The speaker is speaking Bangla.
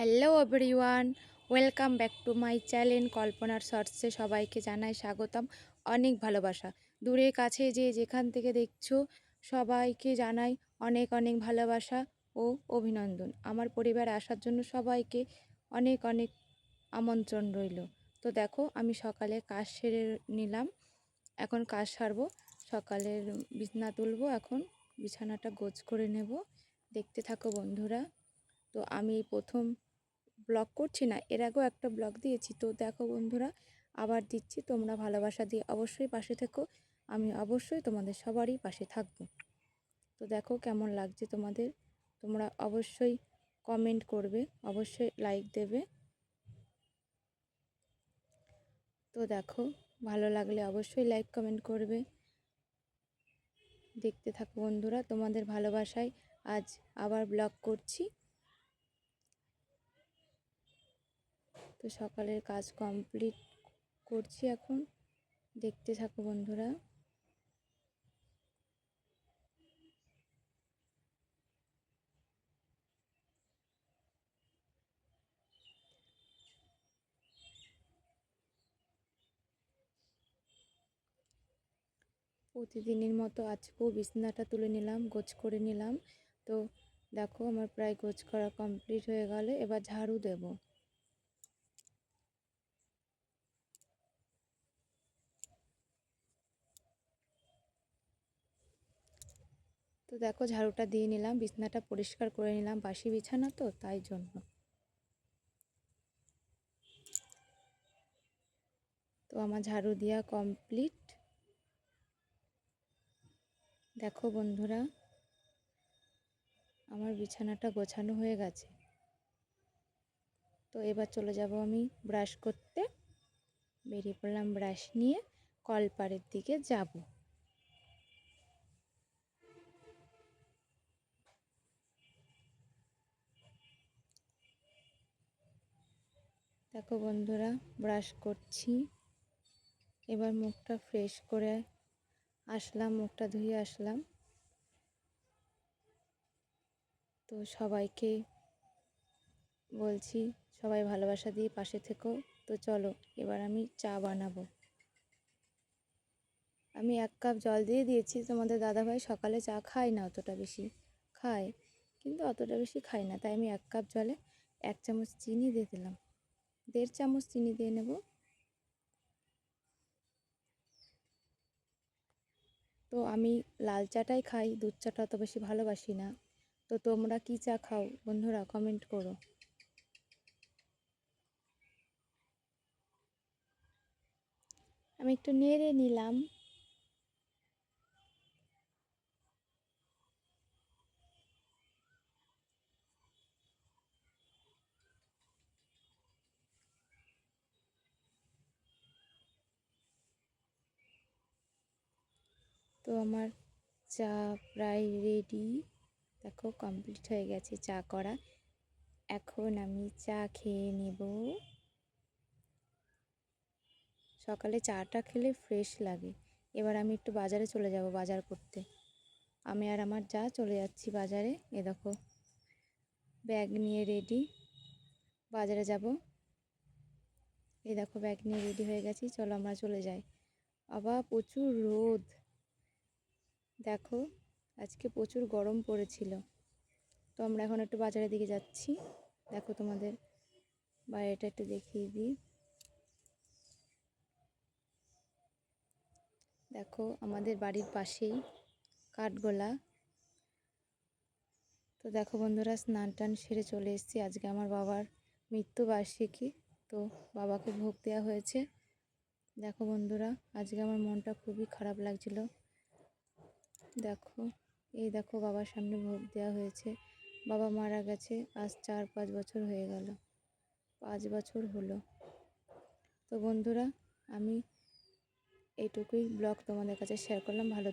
Hello everyone, welcome back to my channel কল্পনার শর্টসে সবাইকে জানাই স্বাগতম। অনেক ভালোবাসা। দূরে কাছে যে যেখান থেকে দেখছ, সবাইকে জানাই অনেক অনেক ভালোবাসা ও অভিনন্দন। আমার পরিবার আসার জন্য সবাইকে অনেক অনেক আমন্ত্রণ রইল। তো দেখো, আমি সকালে কাজ সেরে নিলাম। এখন কাজ সারবো। সকালের বিছনা তুলবো। এখন বিছানাটা গোছ করে নেব। দেখতে থাকো বন্ধুরা। তো আমি প্রথম ব্লগ করছি না, এর আগেও একটা ব্লগ দিয়েছি। তো দেখো বন্ধুরা, আবার দিচ্ছি, তোমরা ভালোবাসা দিয়ে অবশ্যই পাশে থেকো, আমি অবশ্যই তোমাদের সবারই পাশে থাকব। তো দেখো কেমন লাগছে তোমাদের, তোমরা অবশ্যই কমেন্ট করবে, অবশ্যই লাইক দেবে। তো দেখো, ভালো লাগলে অবশ্যই লাইক কমেন্ট করবে। দেখতে থাকো বন্ধুরা, তোমাদের ভালোবাসায় আজ আবার ব্লগ করছি। তো সকালের কাজ কমপ্লিট করছি এখন। দেখতে থাকো বন্ধুরা। প্রতিদিনের মতো আজকেও বিছনাটা তুলে নিলাম, গোছ করে নিলাম। তো দেখো, আমার প্রায় গোছ করা কমপ্লিট হয়ে গেল। এবার ঝাড়ু দেব। তো দেখো ঝাড়ুটা দিয়ে নিলাম, বিছনাটা পরিষ্কার করে নিলাম, বাসি বিছানা তো, তাই জন্য। তো আমার ঝাড়ু দেওয়া কমপ্লিট দেখো বন্ধুরা, আমার বিছানাটা গোছানো হয়ে গেছে। তো এবার চলে যাব আমি ব্রাশ করতে। বেরিয়ে পড়লাম ব্রাশ নিয়ে, কলপাড়ের দিকে যাব। দেখো বন্ধুরা ব্রাশ করছি। এবার মুখটা ফ্রেশ করে আসলাম, মুখটা ধুয়ে আসলাম। তো সবাইকে বলছি, সবাই ভালোবাসা দিয়ে পাশে থেকো। তো চলো, এবার আমি চা বানাবো। আমি এক কাপ জল দিয়ে দিয়েছি, তোমাদের দাদাভাই সকালে চা খায় না অতটা বেশি, খায়। কিন্তু অতটা বেশি খায় না, তাই আমি এক কাপ জলে এক চামচ চিনি দিয়ে দিলাম। দেড় চামচ চিনি দিয়ে নেব। তো আমি লাল চাটাই খাই, দুধ চাটা অত বেশি ভালোবাসি না। তো তোমরা কি চা খাও? বন্ধুরা কমেন্ট করো। আমি একটু নেড়ে নিলাম। তো আমার চা প্রায় রেডি দেখো কমপ্লিট হয়ে গেছে চা করা। এখন আমি চা খেয়ে নেব। সকালে চাটা খেলে ফ্রেশ লাগে। এবার আমি একটু বাজারে চলে যাব, বাজার করতে। আমি আর আমার যা চলে যাচ্ছি বাজারে। এ দেখো ব্যাগ নিয়ে রেডি বাজারে যাব। এই দেখো ব্যাগ নিয়ে রেডি হয়ে গেছি। চলো আমরা চলে যাই। আবার প্রচুর রোদ। দেখো, আজকে প্রচুর গরম পড়েছিল। তো আমরা এখন একটু বাজারের দিকে যাচ্ছি। দেখো তোমাদের, বাইরেটা একটু দেখিয়ে দিই। দেখো আমাদের বাড়ির পাশেই কাঠগোলা। তো দেখো বন্ধুরা, স্নান টান সেরে চলে এসেছি। আজকে আমার বাবার মৃত্যুবার্ষিকী, তো বাবাকে ভোগ দেওয়া হয়েছে। দেখো বন্ধুরা, আজকে আমার মনটা খুবই খারাপ লাগছিল। দেখো, এই দেখো বাবার সামনে ভোগ দেওয়া হয়েছে। বাবা মারা গেছে, আজ চার পাঁচ বছর হয়ে গেল। পাঁচ বছর হলো। তো বন্ধুরা, আমি এইটুকুই ব্লগ তোমাদের কাছে শেয়ার করলাম। ভালো